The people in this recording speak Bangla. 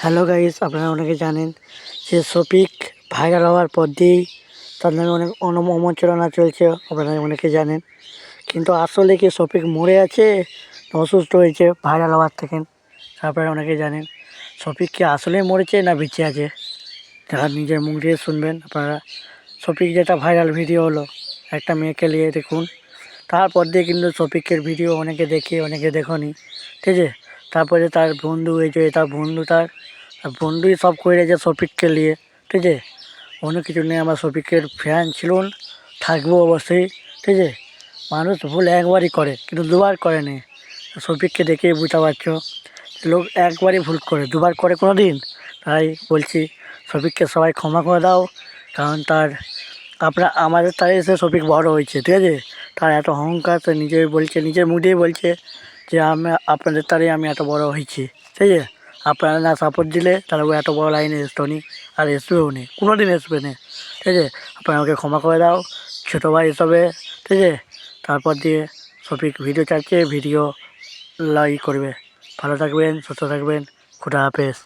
হ্যালো গাইস আপনারা অনেকে জানেন যে শফিক ভাইরাল হওয়ার পর দিয়েই তার অনেক অনমচরণা চলছে, আপনারা অনেকে জানেন। কিন্তু আসলে কি শফিক মরে আছে অসুস্থ হয়েছে ভাইরাল হওয়ার থেকে? আপনারা অনেকে জানেন। শফিক কি আসলেই মরেছে না বেঁচে আছে? যারা নিজের মুখ দিয়ে শুনবেন, আপনারা শফিক যেটা ভাইরাল ভিডিও হলো, একটা মেয়েকে নিয়ে দেখুন। তারপর দিয়ে কিন্তু শফিকের ভিডিও অনেকে দেখে, অনেকে দেখনি। ঠিক আছে? তারপরে তার বন্ধু হয়েছে, তার বন্ধু তার বন্ধুই সব করে যে শফিককে নিয়ে, ঠিক আছে? অন্য কিছু নেই, আমার শফিকের ফ্যান ছিলুন থাকব অবশ্যই, ঠিক আছে? মানুষ ভুল একবারই করে, কিন্তু দুবার করে নি। শফিককে দেখেই বুঝতে পারছ লোক একবারই ভুল করে, দুবার করে কোনো দিন তাই বলছি, শফিককে সবাই ক্ষমা করে দাও, কারণ তার আপনার আমাদের তাই এসে শফিক বড় হয়েছে, ঠিক আছে? তার এত অহংকার, সে নিজেই বলছে, নিজের মুখ বলছে, যে আমি, আপনাদের তারই আমি এত বড় হয়েছি, ঠিক আছে? আপনারা না সাপোর্ট দিলে তাহলে ও এত বড় লাইনে আসতো নি, আর এসবেও নি কোনো দিন আসবে না। ঠিক আছে? আপনারা আমাকে ক্ষমা করে দাও, ছোটো ভাই হিসাবে, ঠিক আছে? তারপর দিয়ে সফিক ভিডিও চাচ্ছে ভিডিও লাইক করবে। ভালো থাকবেন, সুস্থ থাকবেন, খুদা হাফেজ।